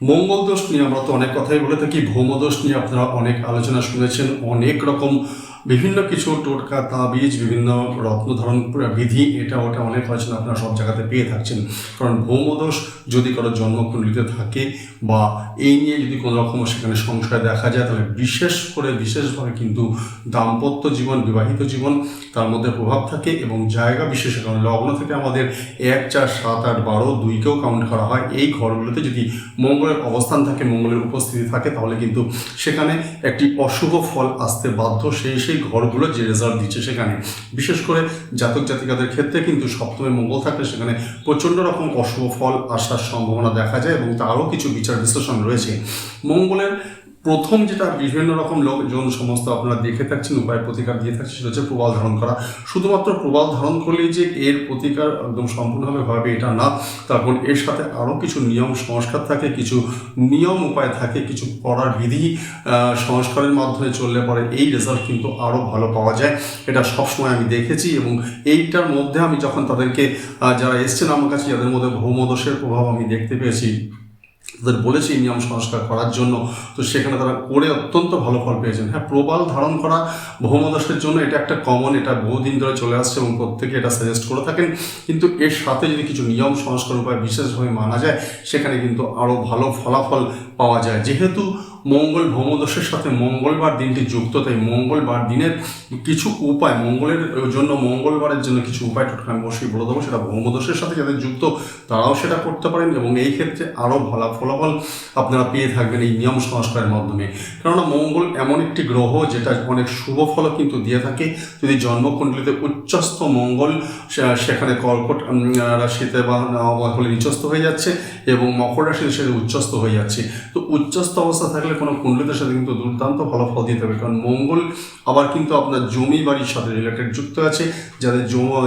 মঙ্গল দোষ নিয়ে আমরা তো অনেক কথাই বলে থাকি ভৌমদোষ নিয়ে আপনারা অনেক আলোচনা শুনেছেন, অনেক রকম বিভিন্ন কিছু টোটকা, তাবিজ, বিভিন্ন রত্ন ধারণ বিধি, এটা ওটা অনেক আলোচনা আপনারা সব জায়গাতে পেয়ে থাকছেন। কারণ ভৌমদোষ যদি কারও জন্মকুণ্ডলিতে থাকে বা এই নিয়ে যদি কোনো রকম সেখানে সংশয় দেখা যায়, তাহলে বিশেষ করে, বিশেষভাবে কিন্তু দাম্পত্য জীবন, বিবাহিত জীবন, তার মধ্যে প্রভাব থাকে এবং জায়গা বিশেষে, কারণ লগ্ন থেকে আমাদের এক, চার, সাত, আট, বারো, দুইকেও কাউন্ট করা হয়। এই ঘরগুলোতে যদি মঙ্গলের অবস্থান থাকে, মঙ্গলের উপস্থিতি থাকে, তাহলে কিন্তু সেখানে একটি অশুভ ফল আসতে বাধ্য। সেই সেই ঘরগুলো যে রেজাল্ট দিচ্ছে সেখানে। বিশেষ করে জাতক জাতিকাদের ক্ষেত্রে কিন্তু সপ্তমে মঙ্গল থাকলে সেখানে প্রচণ্ড রকম অশুভ ফল আসার সম্ভাবনা দেখা যায় এবং তারও কিছু বিচার বিশ্লেষণ রয়েছে। মঙ্গলের প্রথম যেটা বিভিন্ন রকম লোকজন সমস্ত আপনারা দেখে থাকছেন, উপায় প্রতিকার দিয়ে থাকছে সেটা হচ্ছে প্রবাল ধারণ করা। শুধুমাত্র প্রবাল ধারণ করলেই যে এর প্রতিকার একদম সম্পূর্ণভাবে হবে এটা না, তারপর এর সাথে আরও কিছু নিয়ম, সংস্কার থাকে, কিছু নিয়ম উপায় থাকে, কিছু করার বিধি সংস্কারের মাধ্যমে চললে পরে এই রেজাল্ট কিন্তু আরও ভালো পাওয়া যায়। এটা সবসময় আমি দেখেছি এবং এইটার মধ্যে আমি যখন তাদেরকে যারা এসছেন আমার কাছে, যাদের মধ্যে ভৌমদোষের প্রভাব আমি দেখতে পেয়েছি তাদের বলেছে এই নিয়ম সংস্কার করার জন্য। তো সেখানে তারা করে অত্যন্ত ভালো ফল পেয়েছেন। হ্যাঁ প্রবাল ধারণ করা ভৌমদশের জন্য এটা একটা কমন এটা বহুদিন ধরে চলে আসছে এবং প্রত্যেকে এটা সাজেস্ট করে থাকেন। কিন্তু এর সাথে যদি কিছু নিয়ম, সংস্কার উপায় বিশেষভাবে মানা যায়, সেখানে কিন্তু আরও ভালো ফলাফল পাওয়া যায়। যেহেতু মঙ্গল ভৌমদশের সাথে মঙ্গলবার দিনটি যুক্ত, তাই মঙ্গলবার দিনের কিছু উপায়, মঙ্গলের জন্য মঙ্গলবারের জন্য কিছু উপায় টোটকা আমি অবশ্যই বলে দেবো। সেটা ভৌমদশের সাথে যাদের যুক্ত, তারাও সেটা করতে পারেন এবং এই ক্ষেত্রে আরও ভালো ফলাফল আপনারা পেয়ে থাকবেন এই নিয়ম সংস্কারের মাধ্যমে। কেননা মঙ্গল এমন একটি গ্রহ যেটা অনেক শুভ ফলও কিন্তু দিয়ে থাকে। যদি জন্মকুণ্ডলিতে উচ্চস্থ মঙ্গল সেখানে কর্কট রাশিতে বা বা হলে নিচস্থ হয়ে যাচ্ছে এবং মকর রাশিতে সেটা উচ্চস্থ হয়ে যাচ্ছে। তো উচ্চস্থ অবস্থা থাকলে কোনো কুণ্ডলিতের সাথে কিন্তু দুর্দান্ত ফলাফল দিতে হবে। কারণ মঙ্গল আবার কিন্তু আপনার জমি বাড়ির সাথে রিলেটেড যুক্ত আছে, যাদের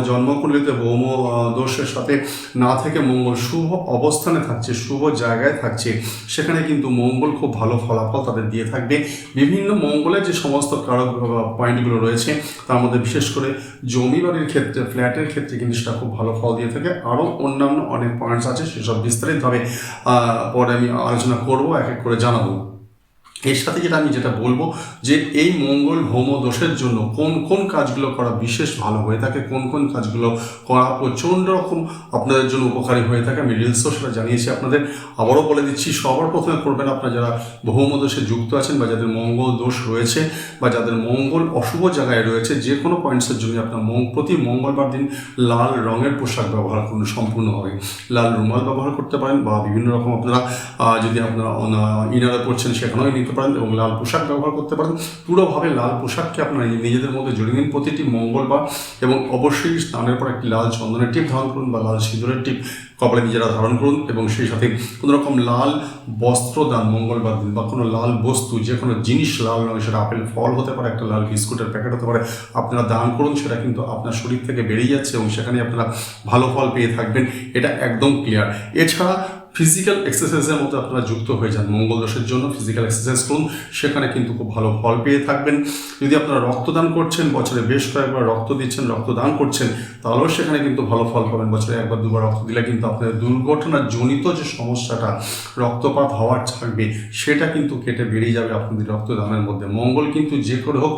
জন্মকুণ্ডলিতে ভৌম দোষের সাথে না থেকে মঙ্গল শুভ অবস্থানে থাকছে, শুভ জায়গায় থাকছে, সেখানে কিন্তু মঙ্গল খুব ভালো ফলাফল তাদের দিয়ে থাকবে। বিভিন্ন মঙ্গলের যে সমস্ত কারক পয়েন্টগুলো রয়েছে, তার মধ্যে বিশেষ করে জমি বাড়ির ক্ষেত্রে ফ্ল্যাটের ক্ষেত্রে কিন্তু সেটা খুব ভালো ফল দিয়ে থাকে। আরও অন্যান্য অনেক পয়েন্টস আছে, সেসব বিস্তারিতভাবে পরে আমি আলোচনা করব। এক এক করে জানাব। এর সাথে যেটা আমি যেটা বলব যে এই মঙ্গল ভৌম দোষের জন্য কোন কোন কাজগুলো করা বিশেষ ভালো হয়ে থাকে, কোন কোন কাজগুলো করা প্রচণ্ড রকম আপনাদের জন্য উপকারী হয়ে থাকে, আমি রিলসও সেটা জানিয়েছি আপনাদের। আবারও বলে দিচ্ছি, সবার প্রথমে করবেন আপনারা যারা ভৌম দোষে যুক্ত আছেন বা যাদের মঙ্গল দোষ রয়েছে বা যাদের মঙ্গল অশুভ জায়গায় রয়েছে, যে কোনো পয়েন্টসের জন্য আপনার মং প্রতি মঙ্গলবার দিন লাল রঙের পোশাক ব্যবহার করুন, সম্পূর্ণভাবে। লাল রুমাল ব্যবহার করতে পারেন বা বিভিন্ন রকম আপনারা যদি আপনারা ইনারে পড়ছেন সেখানেও নিতে পারেন এবং লাল পোশাক ব্যবহার করতে পারেন। পুরোভাবে লাল পোশাককে আপনারা নিজেদের মধ্যে জড়িয়ে নিন। প্রতিটি মঙ্গলবার এবং অবশ্যই স্নানের পর একটি লাল চন্দনের টিপ ধারণ করুন বা লাল সিঁদুরের টিপ কপালে নিজেরা ধারণ করুন এবং সেই সাথে কোনো রকম লাল বস্ত্র দান মঙ্গলবার দিন বা কোনো লাল বস্তু, যে কোনো জিনিস লাল রঙের, সেটা আপেল ফল হতে পারে, একটা লাল বিস্কুটের প্যাকেট হতে পারে, আপনারা দান করুন। সেটা কিন্তু আপনার শরীর থেকে বেরিয়ে যাচ্ছে এবং সেখানে আপনারা ভালো ফল পেয়ে থাকবেন। এটা একদম ক্লিয়ার এছাড়া ফিজিক্যাল এক্সারসাইজের মধ্যে আপনারা যুক্ত হয়ে যান মঙ্গল দোষের জন্য ফিজিক্যাল এক্সারসাইজ করুন। সেখানে কিন্তু খুব ভালো ফল পেয়ে থাকবেন। যদি আপনারা রক্তদান করছেন, বছরে বেশ কয়েকবার রক্ত দিচ্ছেন, রক্তদান করছেন, তাহলেও সেখানে কিন্তু ভালো ফল পাবেন। বছরে একবার, দুবার রক্ত দিলে কিন্তু আপনাদের দুর্ঘটনার জনিত যে সমস্যাটা, রক্তপাত হওয়ার থাকবে সেটা কিন্তু কেটে বেরিয়ে যাবে আপনাদের রক্তদানের মধ্যে। মঙ্গল কিন্তু যে করে হোক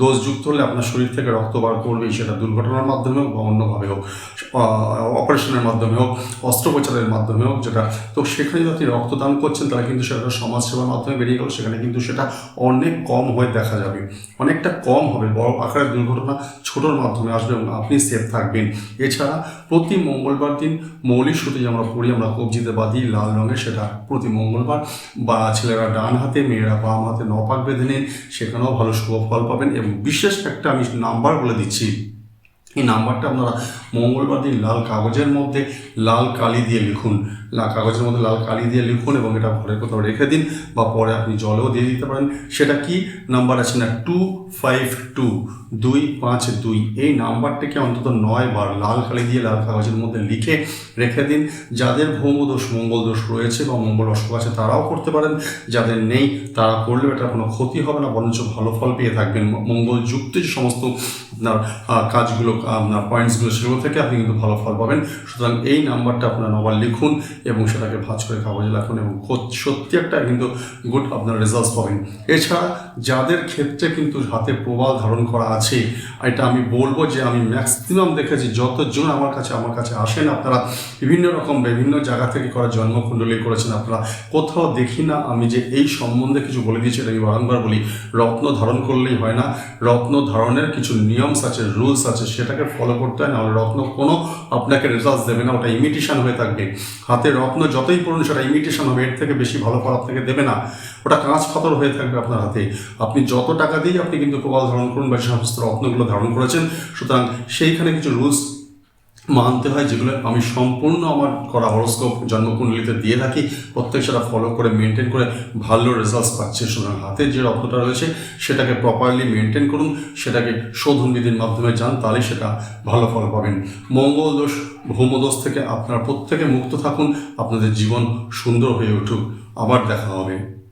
দোষযুক্ত হলে আপনার শরীর থেকে রক্ত বার করবেই। সেটা দুর্ঘটনার মাধ্যমে হোক বা অন্যভাবে হোক অপারেশনের মাধ্যমে হোক, অস্ত্রোপচারের মাধ্যমে হোক, যেটা তো সেখানে যদি আপনি রক্তদান করছেন, তাহলে কিন্তু সেটা সমাজসেবার মাধ্যমে বেরিয়ে গেল। সেখানে কিন্তু সেটা অনেক কম হয়ে দেখা যাবে। অনেকটা কম হবে। বড় আকারের দুর্ঘটনা ছোটোর মাধ্যমে আসবে এবং আপনি সেফ থাকবেন। এছাড়া প্রতি মঙ্গলবার দিন মৌলিক সুতি যে আমরা পড়ি, আমরা কবজিতে বাঁধি, লাল রঙের সেটা প্রতি মঙ্গলবার। বা ছেলেরা ডান হাতে, মেয়েরা বাম হাতে নপাক বেঁধে নিন, সেখানেও ভালো শুভ ফল পাবেন। এবং বিশেষ একটা আমি নাম্বার বলে দিচ্ছি। এই নাম্বারটা আপনারা মঙ্গলবার দিন লাল কাগজের মধ্যে লাল কালি দিয়ে লিখুন। লাল কাগজের মধ্যে লাল কালি দিয়ে লিখুন এবং এটা ঘরের কোথাও রেখে দিন বা পরে আপনি জলেও দিয়ে দিতে পারেন। সেটা কি? নাম্বার আছে না টু ফাইভ টু দুই পাঁচ দুই। এই নাম্বারটিকে অন্তত নয় বার লাল কালি দিয়ে লাল কাগজের মধ্যে লিখে রেখে দিন। যাদের ভৌম দোষ, মঙ্গল দোষ রয়েছে বা মঙ্গল অশুভ আছে, তারাও করতে পারেন। যাদের নেই, তারা করলেও এটা কোনো ক্ষতি হবে না, বরঞ্চ ভালো ফল পেয়ে থাকবেন। মঙ্গল যুক্ত যে সমস্ত আপনার কাজগুলো, আপনার পয়েন্টসগুলো সেগুলো থেকে আপনি কিন্তু ভালো ফল পাবেন। সুতরাং এই নাম্বারটা আপনার নবার লিখুন এবং সেটাকে ভাজ করে কাগজে রাখুন এবং সত্যি একটা কিন্তু গুড আপনার রেজাল্টস পাবেন। এছাড়া যাদের ক্ষেত্রে কিন্তু হাতে প্রবাল ধারণ করা আছে, এটা আমি বলব যে আমি ম্যাক্সিমাম দেখেছি যতজন আমার কাছে আমার কাছে আসেন আপনারা, বিভিন্ন রকম, বিভিন্ন জায়গা থেকে করা জন্মকুণ্ডলী করেছেন আপনারা। কোথাও দেখি না আমি যে এই সম্বন্ধে কিছু বলে দিয়েছি, এটা আমি বারংবার বলি, রত্ন ধারণ করলেই হয় না। রত্ন ধারণের কিছু নিয়মস আছে রুলস আছে, সেটাকে ফলো করতে হয়, নাহলে রত্ন কোনো আপনাকে রেজাল্ট দেবে না, ওটা ইমিটেশন হয়ে থাকবে। হাতে রত্ন যতই পড়ুন, সেটা ইমিটেশন হবে, এর থেকে বেশি ভালো ফল আপনাকে দেবে না। ওটা কাঁচ পাথর হয়ে থাকবে আপনার হাতে। আপনি যত টাকা দিয়ে আপনি কিন্তু প্রবাল ধারণ করুন বা সমস্ত রত্নগুলো ধারণ করেছেন, সুতরাং সেইখানে কিছু রুলস মানতে হয় যেগুলো আমি সম্পূর্ণ আমার করা হরস্কোপ জন্মকুণ্ডলিতে দিয়ে থাকি। প্রত্যেক সেটা ফলো করে মেনটেন করে ভালো রেজাল্টস পাচ্ছে। সুতরাং হাতে যে রত্নটা রয়েছে, সেটাকে প্রপারলি মেনটেন করুন, সেটাকে শোধন বিধির মাধ্যমে যান তাহলে সেটা ভালো ফল পাবেন। মঙ্গল দোষ ভৌমদোষ থেকে আপনার প্রত্যেকে মুক্ত থাকুন, আপনাদের জীবন সুন্দর হয়ে উঠুক। আবার দেখা হবে।